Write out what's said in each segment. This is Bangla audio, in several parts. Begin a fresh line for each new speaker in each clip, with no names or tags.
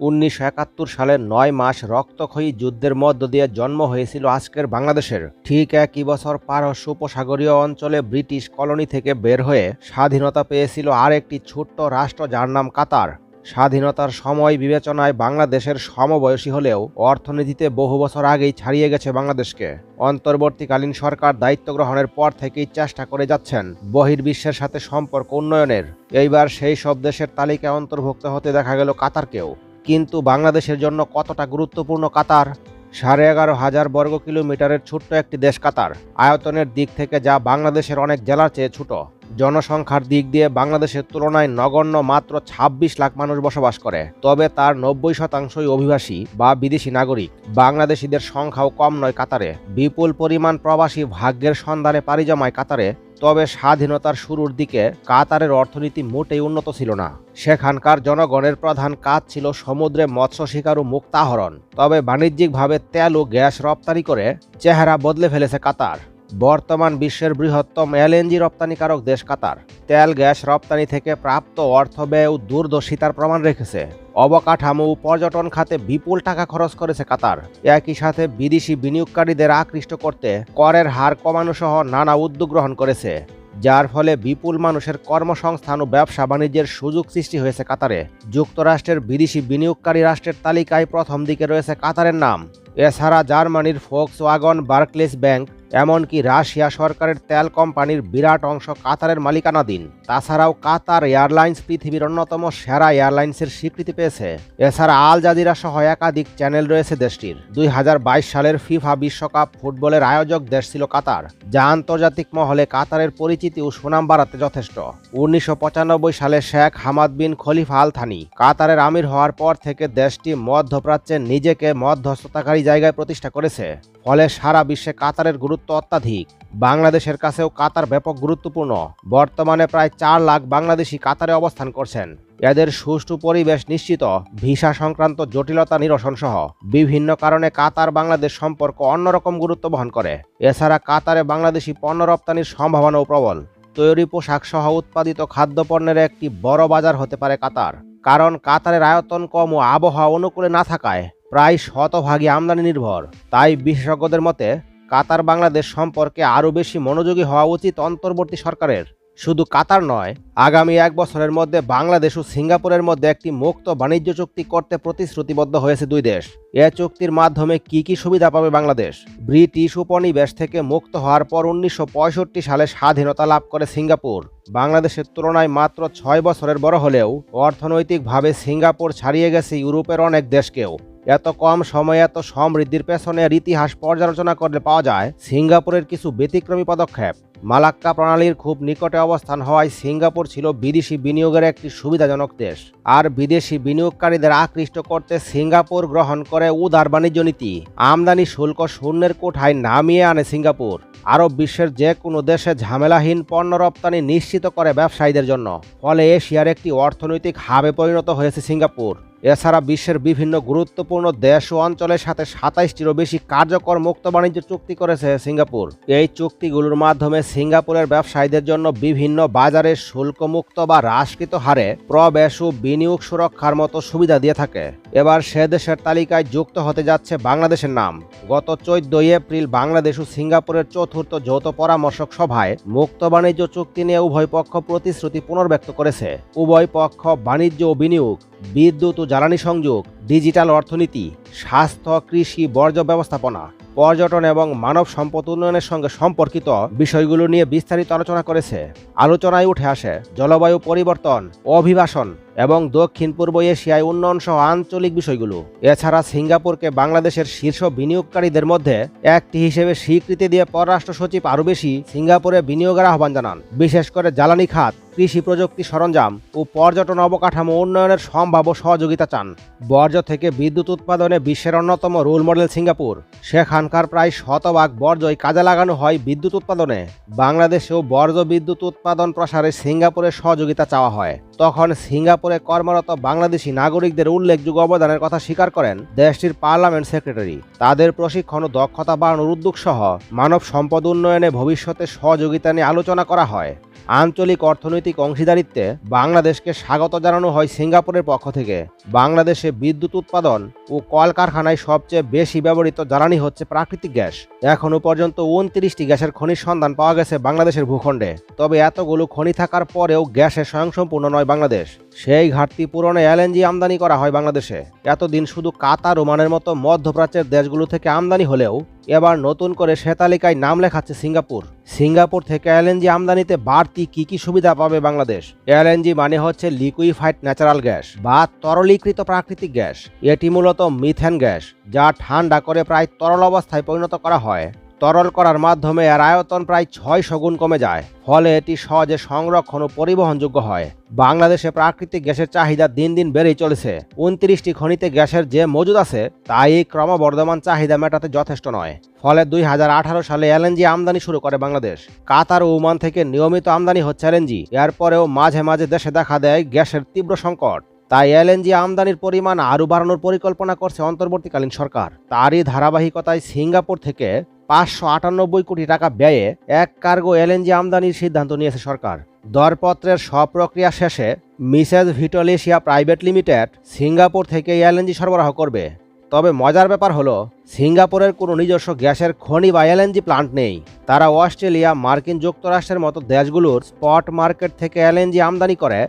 উনিশশো একাত্তর সালের নয় মাস রক্তক্ষয়ী যুদ্ধের মধ্য দিয়ে জন্ম হয়েছিল আজকের বাংলাদেশের। ঠিক একই বছর পারস্য উপসাগরীয় অঞ্চলে ব্রিটিশ কলোনি থেকে বের হয়ে স্বাধীনতা পেয়েছিল আর একটি ছোট্ট রাষ্ট্র যার নাম কাতার। স্বাধীনতার সময় বিবেচনায় বাংলাদেশের সমবয়সী হলেও অর্থনীতিতে বহু বছর আগেই ছাড়িয়ে গেছে বাংলাদেশকে। অন্তর্বর্তীকালীন সরকার দায়িত্ব গ্রহণের পর থেকেই চেষ্টা করে যাচ্ছেন বহির্বিশ্বের সাথে সম্পর্ক উন্নয়নের। এইবার সেই সব দেশের তালিকায় অন্তর্ভুক্ত হতে দেখা গেল কাতারকেও। কিন্তু বাংলাদেশের জন্য কতটা গুরুত্বপূর্ণ কাতার? সাড়ে এগারো হাজার বর্গ কিলোমিটারের ছোট্ট একটি দেশ কাতার। আয়তনের দিক থেকে যা বাংলাদেশের অনেক জেলার চেয়ে ছোট। জনসংখ্যার দিক দিয়ে বাংলাদেশের তুলনায় নগণ্য মাত্র ২৬ লাখ মানুষ বসবাস করে। তবে তার নব্বই শতাংশই অভিবাসী বা বিদেশি নাগরিক। বাংলাদেশিদের সংখ্যাও কম নয় কাতারে। বিপুল পরিমাণ প্রবাসী ভাগ্যের সন্ধানে পাড়ি জমায় কাতারে। তবে স্বাধীনতার শুরুর দিকে কাতারের অর্থনীতি মোটেই উন্নত ছিল না। সেখানকার জনগণের প্রধান কাজ ছিল সমুদ্রে মৎস্য শিকার ও মুক্তাহরণ তবে বাণিজ্যিকভাবে তেল ও গ্যাস রপ্তানি করে চেহারা বদলে ফেলেছে কাতার। বর্তমান বিশ্বের বৃহত্তম এলএনজি রপ্তানিকারক দেশ কাতার। তেল, গ্যাস রপ্তানি থেকে প্রাপ্ত অর্থ ব্যয় ও দূরদর্শিতার প্রমাণ রেখেছে। অবকাঠামো ও পর্যটন খাতে বিপুল টাকা খরচ করেছে কাতার। একই সাথে বিদেশি বিনিয়োগকারীদের আকৃষ্ট করতে করের হার কমানো সহ নানা উদ্যোগ গ্রহণ করেছে। যার ফলে বিপুল মানুষের কর্মসংস্থান ও ব্যবসা বাণিজ্যের সুযোগ সৃষ্টি হয়েছে কাতারে। যুক্তরাষ্ট্রের বিদেশি বিনিয়োগকারী রাষ্ট্রের তালিকায় প্রথম দিকে রয়েছে কাতারের নাম। এছাড়া জার্মানির ফোক্স ওয়াগন বার্কলেস ব্যাংক এমনকি রাশিয়া সরকারের তেল কোম্পানির বিরাট অংশ কাতারের মালিকানাধীন। তাছাড়াও কাতার এয়ারলাইন্স পৃথিবীর অন্যতম সেরা এয়ারলাইন্সের স্বীকৃতি পেয়েছে। এছাড়া আল জাজিরা সহ একাধিক চ্যানেল রয়েছে দেশটির। দুই হাজার বাইশ সালের ফিফা বিশ্বকাপ ফুটবলের আয়োজক দেশ ছিল কাতার, যা আন্তর্জাতিক মহলে কাতারের পরিচিতি ও সুনাম বাড়াতে যথেষ্ট। উনিশশো পঁচানব্বই সালে শেখ হামাদ বিন খলিফা আল থানি কাতারের আমির হওয়ার পর থেকে দেশটি মধ্যপ্রাচ্যে নিজেকে মধ্যস্থতাকারী জায়গায় প্রতিষ্ঠা করেছে। ফলে সারা বিশ্বে কাতারের গুরুত্ব অত্যাধিক বাংলাদেশের কাছেও কাতার ব্যাপক গুরুত্বপূর্ণ। বর্তমানে প্রায় চার লাখ বাংলাদেশি কাতারে অবস্থান করছেন। এদের সুষ্ঠু পরিবেশ নিশ্চিত, ভিসা সংক্রান্ত জটিলতা নিরসন সহ বিভিন্ন কারণে কাতার বাংলাদেশ সম্পর্ক অন্যরকম গুরুত্ব বহন করে। এছাড়া কাতারে বাংলাদেশি পণ্য রপ্তানির সম্ভাবনাও প্রবল। তৈরি পোশাক সহ উৎপাদিত খাদ্যপণ্যের একটি বড় বাজার হতে পারে কাতার। কারণ কাতারের আয়তন কম ও আবহাওয়া অনুকূলে না থাকায় প্রায় শতভাগই আমদানি নির্ভর। তাই বিশেষজ্ঞদের মতে কাতার বাংলাদেশ সম্পর্কে আরও বেশি মনোযোগী হওয়া উচিত অন্তর্বর্তী সরকারের। শুধু কাতার নয়, আগামী এক বছরের মধ্যে বাংলাদেশ ও সিঙ্গাপুরের মধ্যে একটি মুক্ত বাণিজ্য চুক্তি করতে প্রতিশ্রুতিবদ্ধ হয়েছে দুই দেশ। এ চুক্তির মাধ্যমে কি কি সুবিধা পাবে বাংলাদেশ? ব্রিটিশ উপনিবেশ থেকে মুক্ত হওয়ার পর উনিশশো পঁয়ষট্টি সালে স্বাধীনতা লাভ করে সিঙ্গাপুর। বাংলাদেশের তুলনায় মাত্র ছয় বছরের বড় হলেও অর্থনৈতিকভাবে সিঙ্গাপুর ছাড়িয়ে গেছে ইউরোপের অনেক দেশকেও। এত কম সময়ে এত সমৃদ্ধির পেছনের ইতিহাস পর্যালোচনা করলে পাওয়া যায় সিঙ্গাপুরের কিছু ব্যতিক্রমী পদক্ষেপ। মালাক্কা প্রণালীর খুব নিকটে অবস্থান হওয়ায় সিঙ্গাপুর ছিল বিদেশি বিনিয়োগের একটি সুবিধাজনক দেশ। আর বিদেশি বিনিয়োগকারীদের আকৃষ্ট করতে সিঙ্গাপুর গ্রহণ করে উদার বাণিজ্য নীতি। আমদানি শুল্ক শূন্যের কোঠায় নামিয়ে আনে সিঙ্গাপুর। আরব বিশ্বের যে কোনো দেশে ঝামেলাহীন পণ্য রপ্তানি নিশ্চিত করে ব্যবসায়ীদের জন্য। ফলে এশিয়ার একটি অর্থনৈতিক হাবে পরিণত হয়েছে সিঙ্গাপুর। এছাড়া বিশ্বের বিভিন্ন গুরুত্বপূর্ণ দেশ ও অঞ্চলের সাথে সাতাইশটিরও বেশি কার্যকর মুক্ত বাণিজ্য চুক্তি করেছে সিঙ্গাপুর। এই চুক্তিগুলোর মাধ্যমে সিঙ্গাপুরের ব্যবসায়ীদের জন্য বিভিন্ন বাজারে শুল্কমুক্ত বা হ্রাসকৃত হারে প্রবেশ ও বিনিয়োগ সুরক্ষার মতো সুবিধা দিয়ে থাকে। এবার সে দেশের তালিকায় যুক্ত হতে যাচ্ছে বাংলাদেশের নাম। গত চোদ্দই এপ্রিল বাংলাদেশ ও সিঙ্গাপুরের চতুর্থ যৌথ পরামর্শক সভায় মুক্ত বাণিজ্য চুক্তি নিয়ে উভয় পক্ষ প্রতিশ্রুতি পুনর্ব্যক্ত করেছে। উভয় পক্ষ বাণিজ্য ও বিনিয়োগ বিদ্যুৎ ও জ্বালানি সংযোগ, ডিজিটাল অর্থনীতি, স্বাস্থ্য, কৃষি, বর্জ্য ব্যবস্থাপনা, পর্যটন এবং মানব সম্পদ উন্নয়নের সঙ্গে সম্পর্কিত বিষয়গুলো নিয়ে বিস্তারিত আলোচনা করেছে। আলোচনায় উঠে আসে জলবায়ু পরিবর্তন, অভিবাসন এবং দক্ষিণ পূর্ব এশিয়ায় উন্নয়ন সহ আঞ্চলিক বিষয়গুলো। এছাড়া সিঙ্গাপুরকে বাংলাদেশের শীর্ষ বিনিয়োগকারীদের মধ্যে একটি হিসেবে স্বীকৃতি দিয়ে পররাষ্ট্র সচিব আরও বেশি সিঙ্গাপুরে বিনিয়োগের আহ্বান জানান। বিশেষ করে জ্বালানি খাত, কৃষি প্রযুক্তি সরঞ্জাম ও পর্যটন অবকাঠামো উন্নয়নের সম্ভাব্য সহযোগিতা চান। বর্জ্য থেকে বিদ্যুৎ উৎপাদনে বিশ্বের অন্যতম রোল মডেল সিঙ্গাপুর। সেখানকার প্রায় শতভাগ বর্জ্যই কাজে লাগানো হয় বিদ্যুৎ উৎপাদনে। বাংলাদেশেও বর্জ্য বিদ্যুৎ উৎপাদন প্রসারে সিঙ্গাপুরের সহযোগিতা চাওয়া হয়। তখন সিঙ্গাপুরে কর্মরত বাংলাদেশি নাগরিকদের উল্লেখযোগ্য অবদানের কথা স্বীকার করেন দেশটির পার্লামেন্ট সেক্রেটারি। তাদের প্রশিক্ষণ ও দক্ষতা বাড়ানোর উদ্যোগ সহ মানব সম্পদ উন্নয়নে ভবিষ্যতে সহযোগিতা নিয়ে আলোচনা করা হয়। আঞ্চলিক অর্থনৈতিক অংশীদারিত্বে বাংলাদেশকে স্বাগত জানানো হয় সিঙ্গাপুরের পক্ষ থেকে। বাংলাদেশে বিদ্যুৎ উৎপাদন ও কলকারখানায় সবচেয়ে বেশি ব্যবহৃত জ্বালানি হচ্ছে প্রাকৃতিক গ্যাস। এখনও পর্যন্ত উনত্রিশটি গ্যাসের খনির সন্ধান পাওয়া গেছে বাংলাদেশের ভূখণ্ডে। তবে এতগুলো খনি থাকার পরেও গ্যাসের স্বয়ংসম্পূর্ণ নয় বাংলাদেশ। সেই ঘাটতি পূরণে এলএনজি আমদানি করা হয় বাংলাদেশে। এতদিন শুধু কাতার ওমানের মতো মধ্যপ্রাচ্যের দেশগুলো থেকে আমদানি হলেও এবার নতুন করে সে তালিকায় নাম লেখাচ্ছে সিঙ্গাপুর। সিঙ্গাপুর থেকে এলএনজি আমদানিতে বাড়তি কি কি সুবিধা পাবে বাংলাদেশ? এলএনজি মানে হচ্ছে লিকুইফাইড ন্যাচারাল গ্যাস বা তরলীকৃত প্রাকৃতিক গ্যাস। এটি মূলত মিথেন গ্যাস, যা ঠান্ডা করে প্রায় তরল অবস্থায় পরিণত করা হয়। তরল করার মাধ্যমে এর আয়তন প্রায় ছয় গুণ কমে যায়, ফলে এটি সহজে সংরক্ষণ ও পরিবহনযোগ্য হয়। বাংলাদেশে প্রাকৃতিক গ্যাসের চাহিদা দিন দিন বেড়েই চলেছে। উনত্রিশটি খনিতে গ্যাসের যে মজুদ আছে, তাই ক্রমবর্ধমান চাহিদা মেটাতে যথেষ্ট নয়। ফলে দুই হাজার আঠারো সালে এলএনজি আমদানি শুরু করে বাংলাদেশ। কাতার ও ওমান থেকে নিয়মিত আমদানি হচ্ছে এলএনজি। এরপরেও মাঝে মাঝে দেশে দেখা দেয় গ্যাসের তীব্র সংকট। তাই এলএনজি আমদানির পরিমাণ আরও বাড়ানোর পরিকল্পনা করছে অন্তর্বর্তীকালীন সরকার। তারই ধারাবাহিকতায় সিঙ্গাপুর থেকে পাঁচশো আটানব্বই কোটি টাকা ব্যয়ে এক কার্গো এলএনজি আমদানির সিদ্ধান্ত নিয়েছে সরকার। দরপত্রের প্রক্রিয়া শেষে Mrs Vitol Asia private limited Singapore থেকে এলএনজি সরবরাহ করবে। তবে মজার ব্যাপার হলো, সিঙ্গাপুরের কোনো নিজস্ব গ্যাসের খনি বা এলএনজি প্লান্ট নেই। তারা অস্ট্রেলিয়া, মার্কিন যুক্তরাষ্ট্রের মতো দেশগুলোর স্পট মার্কেট থেকে এলএনজি আমদানি করে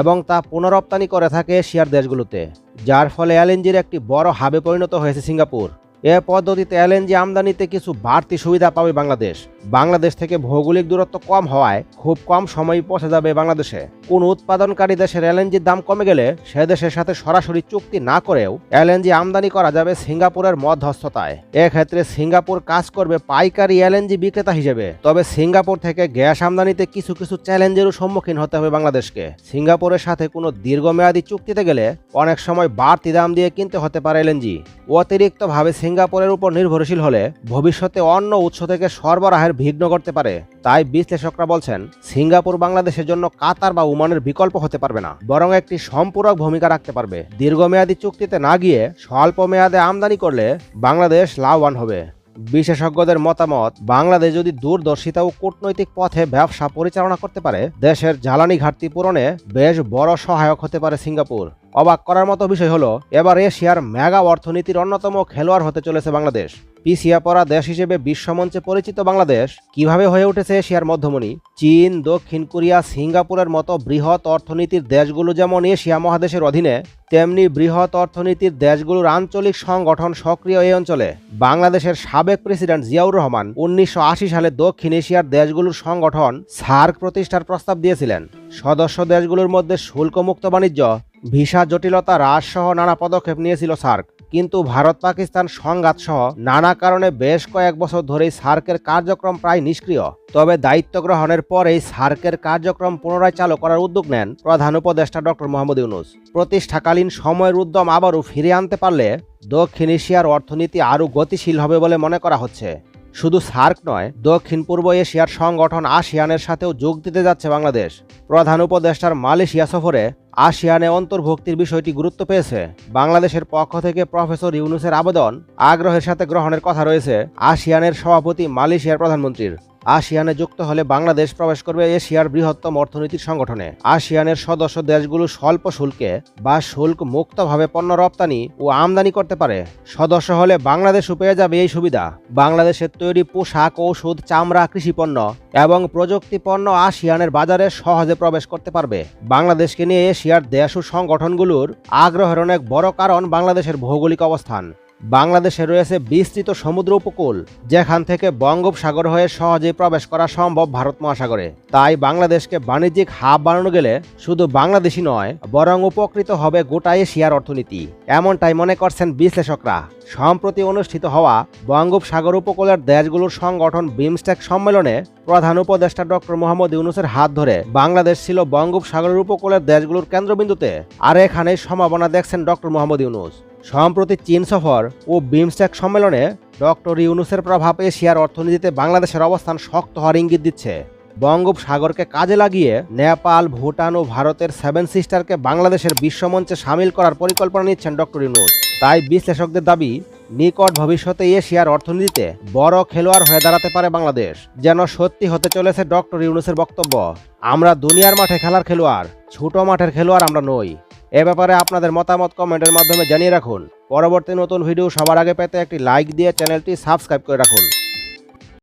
এবং তা পুনরপ্তানি করে থাকে এশিয়ার দেশগুলোতে, যার ফলে এলএনজির একটি বড় হাবে পরিণত হয়েছে সিঙ্গাপুর। এ পদ্ধতিতে এলএনজি আমদানিতে কিছু বাড়তি সুবিধা পাবে বাংলাদেশ। বাংলাদেশ থেকে ভৌগোলিক দূরত্ব কম হওয়ায় খুব কম সময় পৌঁছে যাবে বাংলাদেশে। কোন উৎপাদনকারী দেশের এলএনজির দাম কমে গেলে সে দেশের সাথে সরাসরি চুক্তি না করেও এলএনজি আমদানি করা যাবে সিঙ্গাপুরের মধ্যস্থতায়। এক্ষেত্রে সিঙ্গাপুর কাজ করবে পাইকারি এলএনজি বিক্রেতা হিসেবে। তবে সিঙ্গাপুর থেকে গ্যাস আমদানিতে কিছু কিছু চ্যালেঞ্জেরও সম্মুখীন হতে হবে বাংলাদেশকে। সিঙ্গাপুরের সাথে কোনো দীর্ঘমেয়াদী চুক্তিতে গেলে অনেক সময় বাড়তি দাম দিয়ে কিনতে হতে পারে এলএনজি। অতিরিক্তভাবে সিঙ্গাপুরের উপর নির্ভরশীল হলে ভবিষ্যতে অন্য উৎস থেকে সরবরাহের বিঘ্ন করতে পারে। তাই বিশ্লেষকরা বলছেন, সিঙ্গাপুর বাংলাদেশের জন্য কাতার বা উমানের বিকল্প হতে পারবে না, বরং একটি সম্পূরক ভূমিকা রাখতে পারবে। দীর্ঘমেয়াদী চুক্তিতে না গিয়ে স্বল্প মেয়াদে আমদানি করলে বাংলাদেশ লাভবান হবে। বিশেষজ্ঞদের মতামত, বাংলাদেশ যদি দূরদর্শিতা ও কূটনৈতিক পথে ব্যবসা পরিচালনা করতে পারে, দেশের জ্বালানি ঘাটতি পূরণে বেশ বড় সহায়ক হতে পারে সিঙ্গাপুর। অবাক করার মতো বিষয় হলো, এবার এশিয়ার মেগা অর্থনীতির অন্যতম খেলোয়াড় হতে চলেছে বাংলাদেশ। পিছিয়ে পড়া দেশ হিসেবে বিশ্বমঞ্চে পরিচিত বাংলাদেশ কীভাবে হয়ে উঠেছে এশিয়ার মধ্যমণি? চীন, দক্ষিণ কোরিয়া, সিঙ্গাপুরের মতো বৃহৎ অর্থনীতির দেশগুলো যেমন এশিয়া মহাদেশের অধীনে, তেমনি বৃহৎ অর্থনীতির দেশগুলোর আঞ্চলিক সংগঠন সক্রিয় এই অঞ্চলে। বাংলাদেশের সাবেক প্রেসিডেন্ট জিয়াউর রহমান উনিশশো আশি সালে দক্ষিণ এশিয়ার দেশগুলোর সংগঠন সার্ক প্রতিষ্ঠার প্রস্তাব দিয়েছিলেন। সদস্য দেশগুলোর মধ্যে শুল্কমুক্ত বাণিজ্য, ভিসা জটিলতা হ্রাস সহ নানা পদক্ষেপ নিয়েছিল সার্ক। কিন্তু ভারত পাকিস্তান সংঘাত সহ নানা কারণে বেশ কয়েক বছর ধরেই সার্কের কার্যক্রম প্রায় নিষ্ক্রিয়। তবে দায়িত্ব গ্রহণের পরেই সার্কের কার্যক্রম পুনরায় চালু করার উদ্যোগ নেন প্রধান উপদেষ্টা ডক্টর মোহাম্মদ ইউনুস। প্রতিষ্ঠাকালীন সময়ের উদ্যম আবারও ফিরিয়ে আনতে পারলে দক্ষিণ এশিয়ার অর্থনীতি আরও গতিশীল হবে বলে মনে করা হচ্ছে। শুধু সার্ক নয়, দক্ষিণ পূর্ব এশিয়ার সংগঠন আসিয়ানের সাথেও যোগ দিতে যাচ্ছে বাংলাদেশ। প্রধান উপদেষ্টার মালয়েশিয়া সফরে আসিয়ানে অন্তর্ভুক্তির বিষয়টি গুরুত্ব পেয়েছে। বাংলাদেশের পক্ষ থেকে প্রফেসর ইউনুসের আবেদন, আগ্রহের সাথে গ্রহণের কথা রয়েছে আসিয়ানের সভাপতি মালয়েশিয়ার প্রধানমন্ত্রীর। আসিয়ানে যুক্ত হলে বাংলাদেশ প্রবেশ করবে এশিয়ার বৃহত্তম অর্থনৈতিক সংগঠনে। আসিয়ানের সদস্য দেশগুলো স্বল্প শুল্কে বা শুল্ক মুক্তভাবে পণ্য রপ্তানি ও আমদানি করতে পারে। সদস্য হলে বাংলাদেশও পেয়ে যাবে এই সুবিধা। বাংলাদেশের তৈরি পোশাক ঔষধ চামড়া, কৃষিপণ্য এবং প্রযুক্তি পণ্য আসিয়ানের বাজারে সহজে প্রবেশ করতে পারবে। বাংলাদেশকে নিয়ে এশিয়ার দেশ ও সংগঠনগুলোর আগ্রহের অনেক বড় কারণ বাংলাদেশের ভৌগোলিক অবস্থান। বাংলাদেশে রয়েছে বিস্তৃত সমুদ্র উপকূল, যেখান থেকে বঙ্গোপসাগর হয়ে সহজেই প্রবেশ করা সম্ভব ভারত মহাসাগরে। তাই বাংলাদেশকে বাণিজ্যিক হাব বানানো গেলে শুধু বাংলাদেশই নয়, বরং উপকৃত হবে গোটা এশিয়ার অর্থনীতি। এমনটাই মনে করছেন বিশ্লেষকরা। সম্প্রতি অনুষ্ঠিত হওয়া বঙ্গোপসাগর উপকূলের দেশগুলোর সংগঠন বিমস্টেক সম্মেলনে প্রধান উপদেষ্টা ডক্টর মোহাম্মদ ইউনুসের হাত ধরে বাংলাদেশ ছিল বঙ্গোপসাগরের উপকূলের দেশগুলোর কেন্দ্রবিন্দুতে। আর এখানে সম্ভাবনা দেখছেন ডক্টর মোহাম্মদ ইউনুস। সম্প্রতি চীন সফর ও বিমস্টেক সম্মেলনে ডক্টর ইউনুসের প্রভাব এশিয়ার অর্থনীতিতে বাংলাদেশের অবস্থান শক্ত হওয়ার ইঙ্গিত দিচ্ছে। বঙ্গোপসাগরকে কাজে লাগিয়ে নেপাল, ভুটান ও ভারতের সেভেন সিস্টারকে বাংলাদেশের বিশ্বমঞ্চে সামিল করার পরিকল্পনা নিচ্ছেন ডক্টর ইউনুস। তাই বিশ্লেষকদের দাবি, নিকট ভবিষ্যতে এশিয়ার অর্থনীতিতে বড় খেলোয়াড় হয়ে দাঁড়াতে পারে বাংলাদেশ। যেন সত্যি হতে চলেছে ডক্টর ইউনুসের বক্তব্য, আমরা দুনিয়ার মাঠে খেলার খেলোয়াড়, ছোট মাঠের খেলোয়াড় আমরা নই। এ ব্যাপারে আপনাদের মতামত কমেন্টের মাধ্যমে জানিয়ে রাখুন। পরবর্তী নতুন ভিডিও সবার আগে পেতে একটি লাইক দিয়ে চ্যানেলটি সাবস্ক্রাইব করে রাখুন।